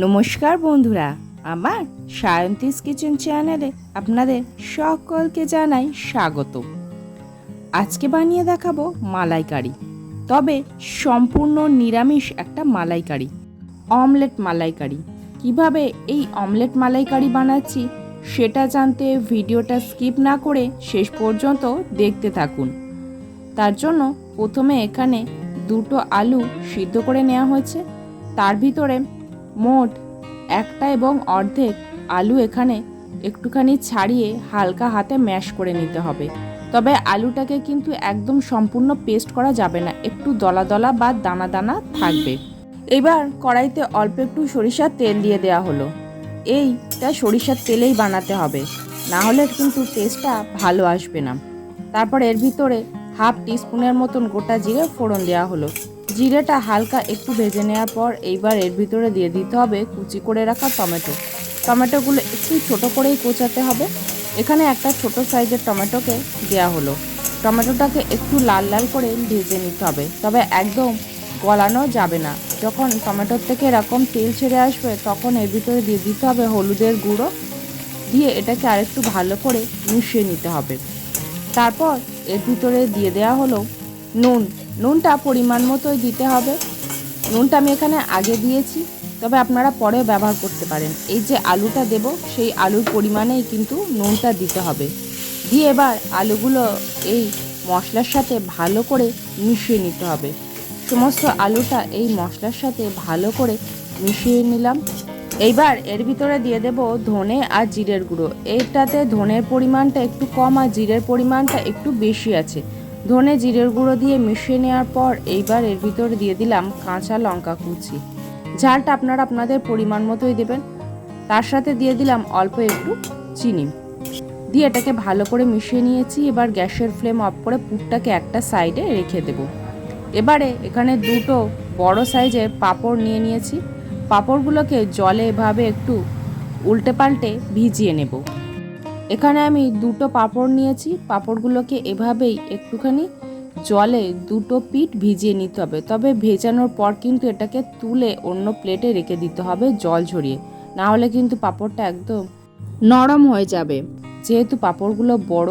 নমস্কার বন্ধুরা, আমার সায়ন্তিস কিচেন চ্যানেলে আপনাদের সকলকে জানাই স্বাগত। আজকে বানিয়ে দেখাবো মালাইকারি, তবে সম্পূর্ণ নিরামিষ একটা মালাইকারি, অমলেট মালাইকারি। কীভাবে এই অমলেট মালাইকারি বানাচ্ছি সেটা জানতে ভিডিওটা স্কিপ না করে শেষ পর্যন্ত দেখতে থাকুন। তার জন্য প্রথমে এখানে দুটো আলু সিদ্ধ করে নেওয়া হয়েছে, তার ভিতরে মোট একটা এবং অর্ধেক আলু এখানে একটুখানি ছাড়িয়ে হালকা হাতে ম্যাশ করে নিতে হবে। তবে আলুটাকে কিন্তু একদম সম্পূর্ণ পেস্ট করা যাবে না, একটু দলা দলা বা দানা দানা থাকবে। এবার কড়াইতে অল্প একটু সরিষার তেল দিয়ে দেওয়া হলো। এইটা সরিষার তেলেই বানাতে হবে, না হলে কিন্তু টেস্টটা ভালো আসবে না। তারপর এর ভিতরে হাফ টিস্পুনের মতন গোটা জিরে ফোড়ন দেওয়া হলো। জিরেটা হালকা একটু ভেজে নেওয়ার পর এইবার এর ভিতরে দিয়ে দিতে হবে কুচি করে রাখা টমেটো। টমেটোগুলো একটু ছোট করেই কোচাতে হবে। এখানে একটা ছোট সাইজের টমেটোকে দেওয়া হলো। টমেটোটাকে একটু লাল লাল করে ভেজে নিতে হবে। তবে একদম গলানো যাবে না। যখন টমেটোর থেকে এরকম তেল ছেড়ে আসবে, তখন এর ভিতরে দিয়ে দিতে হবে হলুদের গুঁড়ো। দিয়ে এটাকে আরেকটু ভালো করে মিশিয়ে নিতে হবে। তারপর এর ভিতরে দিয়ে দেওয়া হলো নুন। নুনটা পরিমাণ মতোই দিতে হবে। নুনটা আমি এখানে আগে দিয়েছি, তবে আপনারা পরে ব্যবহার করতে পারেন। এই যে আলুটা দেব, সেই আলুর পরিমাণেই কিন্তু নুনটা দিতে হবে। দিয়ে এবার আলুগুলো এই মশলার সাথে ভালো করে মিশিয়ে নিতে হবে। সমস্ত আলুটা এই মশলার সাথে ভালো করে মিশিয়ে নিলাম। এইবার এর ভিতরে দিয়ে দেব ধনে আর জিরের গুঁড়ো। এইটাতে ধনের পরিমাণটা একটু কম আর জিরের পরিমাণটা একটু বেশি আছে। ধনে জিরের গুঁড়ো দিয়ে মিশিয়ে নেওয়ার পর এইবার এর ভিতরে দিয়ে দিলাম কাঁচা লঙ্কা কুচি। ঝালটা আপনারা আপনাদের পরিমাণ মতোই দেবেন। তার সাথে দিয়ে দিলাম অল্প একটু চিনি। দিয়ে এটাকে ভালো করে মিশিয়ে নিয়েছি। এবার গ্যাসের ফ্লেম অফ করে পুরটাকে একটা সাইডে রেখে দেব। এবারে এখানে দুটো বড় সাইজের পাঁপড় নিয়ে নিয়েছি। পাঁপড়গুলোকে জলে এভাবে একটু উল্টে পাল্টে ভিজিয়ে নেব। এখানে আমি দুটো পাঁপড় নিয়েছি। পাঁপড়গুলোকে এভাবেই একটুখানি জলে দুটো পিঠ ভিজিয়ে নিতে হবে। তবে ভেজানোর পর কিন্তু এটাকে তুলে অন্য প্লেটে রেখে দিতে হবে জল ঝরিয়ে। না হলে কিন্তু পাঁপড়টা একদম নরম হয়ে যাবে। যেহেতু পাঁপড়গুলো বড়,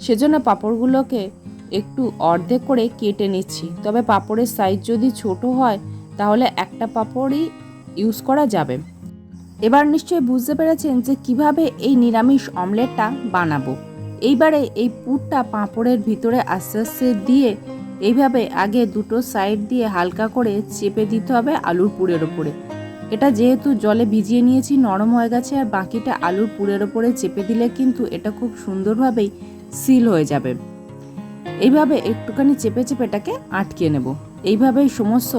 সেজন্য পাঁপড়গুলোকে একটু অর্ধেক করে কেটে নিচ্ছি। তবে পাঁপড়ের সাইজ যদি ছোট হয়, তাহলে একটা পাঁপড়ই ইউজ করা যাবে। এবার নিশ্চয়ই বুঝতে পেরেছেন যে কীভাবে এই নিরামিষ অমলেটটা বানাবো। এইবারে এই পুরটা পাঁপড়ের ভিতরে আস্তে আস্তে দিয়ে এইভাবে আগে দুটো সাইড দিয়ে হালকা করে চেপে দিতে হবে আলুর পুরের ওপরে। এটা যেহেতু জলে ভিজিয়ে নিয়েছি, নরম হয়ে গেছে আর বাকিটা আলুর পুরের ওপরে চেপে দিলে কিন্তু এটা খুব সুন্দরভাবেই সিল হয়ে যাবে। এইভাবে একটুখানি চেপে চেপে এটাকে আটকে নেব। এইভাবেই সমস্ত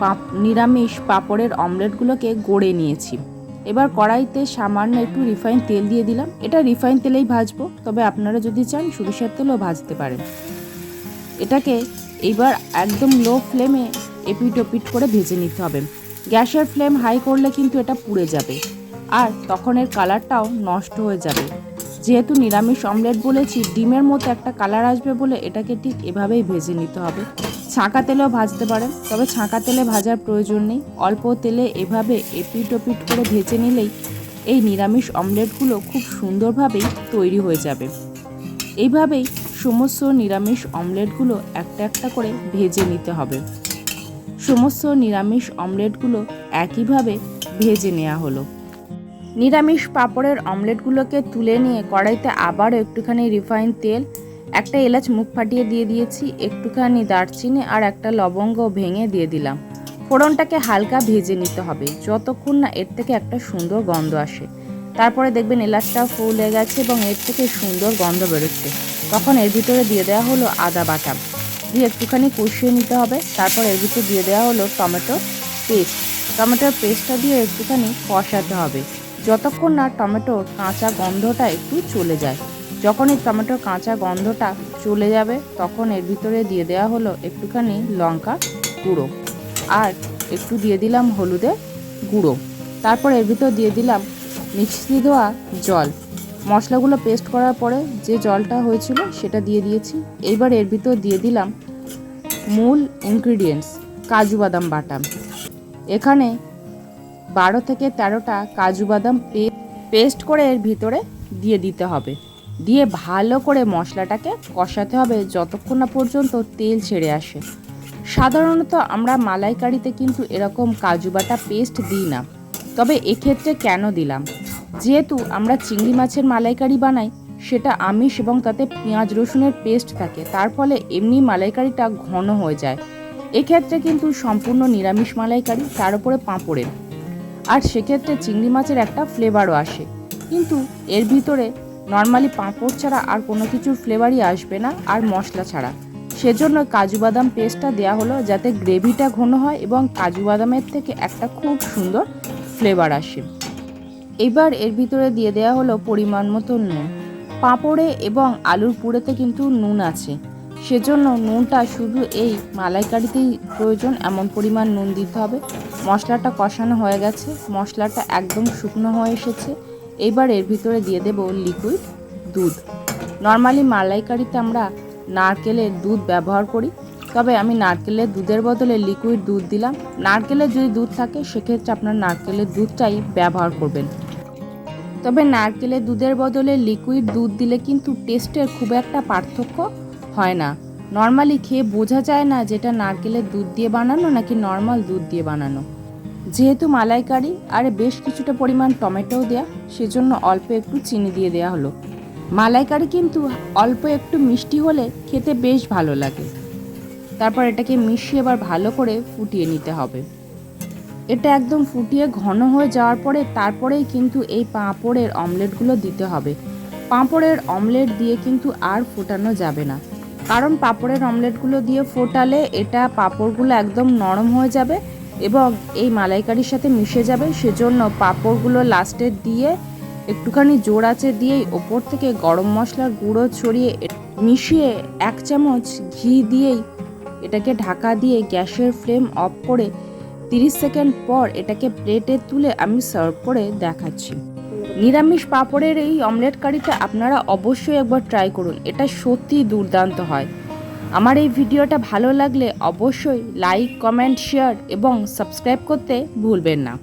পাপ, নিরামিষ পাঁপড়ের অমলেটগুলোকে গড়ে নিয়েছি। এবার কড়াইতে সামান্য একটু রিফাইন তেল দিয়ে দিলাম। এটা রিফাইন তেলেই ভাজবো, তবে আপনারা যদি চান সরিষার তেলও ভাজতে পারেন। এটাকে এইবার একদম লো ফ্লেমে এপিট ওপিট করে ভেজে নিতে হবে। গ্যাসের ফ্লেম হাই করলে কিন্তু এটা পুড়ে যাবে। আর তখন এর কালারটাও নষ্ট হয়ে যাবে। যেহেতু নিরামিষ অমলেট বলেছি, ডিমের মতো একটা কালার আসবে বলে এটাকে ঠিক এভাবেই ভেজে নিতে হবে। ছাঁকা তেলেও ভাজতে পারেন, তবে ছাঁকা তেলে ভাজার প্রয়োজন নেই। অল্প তেলে এভাবে এপিট ওপিট করে ভেজে নিলেই এই নিরামিষ অমলেটগুলো খুব সুন্দরভাবেই তৈরি হয়ে যাবে। এইভাবেই সমস্ত নিরামিষ অমলেটগুলো একটা একটা করে ভেজে নিতে হবে। সমস্ত নিরামিষ অমলেটগুলো একইভাবে ভেজে নেওয়া হলো। নিরামিষ পাঁপড়ের অমলেটগুলোকে তুলে নিয়ে কড়াইতে আবারও একটুখানি রিফাইন তেল একটা এলাচ মুখ ফাটিয়ে দিয়ে দিয়েছি, একটুখানি দারচিনি আর একটা লবঙ্গ ভেঙে দিয়ে দিলাম। ফোড়নটাকে হালকা ভেজে নিতে হবে, যতক্ষণ না এর থেকে একটা সুন্দর গন্ধ আসে। তারপরে দেখবেন এলাচটা ফুলে গেছে এবং এর থেকে সুন্দর গন্ধ বেরোচ্ছে। তখন এর ভিতরে দিয়ে দেওয়া হলো আদা বাটা। দিয়ে একটুখানি কষিয়ে নিতে হবে, তারপর এর ভিতরে দিয়ে দেওয়া হলো টমেটো পেস্ট। টমেটোর পেস্টটা দিয়ে একটুখানি কষাতে হবে, যতক্ষণ না টমেটোর কাঁচা গন্ধটা একটু চলে যায়। যখন এই টমেটোর কাঁচা গন্ধটা চলে যাবে, তখন এর ভিতরে দিয়ে দেওয়া হলো একটুখানি লঙ্কা গুঁড়ো। আর একটু দিয়ে দিলাম হলুদের গুঁড়ো। তারপর এর ভিতর দিয়ে দিলাম মিক্সি দেওয়া জল। মশলাগুলো পেস্ট করার পরে যে জলটা হয়েছিল সেটা দিয়ে দিয়েছি। এইবার এর ভিতর দিয়ে দিলাম মূল ইনগ্রিডিয়েন্টস কাজু বাদাম বাটা। এখানে বারো থেকে তেরোটা কাজু বাদাম পেস্ট করে এর ভিতরে দিয়ে দিতে হবে। দিয়ে ভালো করে মশলাটাকে কষাতে হবে যতক্ষণ না পর্যন্ত তেল ছেড়ে আসে। সাধারণত আমরা মালাইকারিতে কিন্তু এরকম কাজু বাটা পেস্ট দিই না। তবে এক্ষেত্রে কেন দিলাম? যেহেতু আমরা চিংড়ি মাছের মালাইকারি বানাই, সেটা আমিষ এবং তাতে পেঁয়াজ রসুনের পেস্ট থাকে, তার ফলে এমনি মালাইকারিটা ঘন হয়ে যায়। এক্ষেত্রে কিন্তু সম্পূর্ণ নিরামিষ মালাইকারি, তার উপরে পাঁপড়ের। আর সেক্ষেত্রে চিংড়ি মাছের একটা ফ্লেভারও আসে। কিন্তু এর ভিতরে নর্মালি পাঁপড় ছাড়া আর কোনো কিছুর ফ্লেভারই আসবে না, আর মশলা ছাড়া। সেজন্য কাজু বাদাম পেস্টটা দেওয়া হলো যাতে গ্রেভিটা ঘন হয় এবং কাজু বাদামের থেকে একটা খুব সুন্দর ফ্লেভার আসে। এবার এর ভিতরে দিয়ে দেওয়া হলো পরিমাণ মতো নুন। পাঁপড়ে এবং আলুর পুরেতে কিন্তু নুন আছে। সেজন্য নুনটা শুধু এই মালাইকারিতেই প্রয়োজন, এমন পরিমাণ নুন দিতে হবে। মশলাটা কষানো হয়ে গেছে, মশলাটা একদম শুকনো হয়ে এসেছে। এবার এর ভিতরে দিয়ে দেব লিকুইড দুধ। নর্মালি মালাইকারিতে আমরা নারকেলের দুধ ব্যবহার করি, তবে আমি নারকেলের দুধের বদলে লিকুইড দুধ দিলাম। নারকেলের যদি দুধ থাকে, সেক্ষেত্রে আপনার নারকেলের দুধটাই ব্যবহার করবেন। তবে নারকেলের দুধের বদলে লিকুইড দুধ দিলে কিন্তু টেস্টের খুব একটা পার্থক্য হয় না। নর্মালি খেয়ে বোঝা যায় না যেটা নারকেলের দুধ দিয়ে বানানো নাকি নর্মাল দুধ দিয়ে বানানো। যেহেতু মালাইকারি আর বেশ কিছুটা পরিমাণ টমেটোও দেয়া, সেজন্য অল্প একটু চিনি দিয়ে দেওয়া হলো। মালাইকারি কিন্তু অল্প একটু মিষ্টি হলে খেতে বেশ ভালো লাগে। তারপর এটাকে মিশিয়ে এবার ভালো করে ফুটিয়ে নিতে হবে। এটা একদম ফুটিয়ে ঘন হয়ে যাওয়ার পরে তারপরেই কিন্তু এই পাঁপড়ের অমলেটগুলো দিতে হবে। পাঁপড়ের অমলেট দিয়ে কিন্তু আর ফোটানো যাবে না। কারণ পাঁপড়ের অমলেটগুলো দিয়ে ফোটালে এটা পাঁপড়গুলো একদম নরম হয়ে যাবে এবং এই মালাইকারির সাথে মিশে যাবে, সেজন্য পাঁপড়গুলো লাস্টে দিয়ে একটুখানি জোর আছে দিয়েই ওপর থেকে গরম মশলার গুঁড়ো ছড়িয়ে মিশিয়ে এক চামচ ঘি দিয়েই এটাকে ঢাকা দিয়ে গ্যাসের ফ্লেম অফ করে তিরিশ সেকেন্ড পর এটাকে প্লেটে তুলে আমি সার্ভ করে দেখাচ্ছি। নিরামিষ পাঁপড়ের এই অমলেট কারিটা আপনারা অবশ্যই একবার ট্রাই করুন, এটা সত্যি দুর্দান্ত হয়। আমার এই ভিডিওটা ভালো লাগলে অবশ্যই লাইক কমেন্ট শেয়ার এবং সাবস্ক্রাইব করতে ভুলবেন না।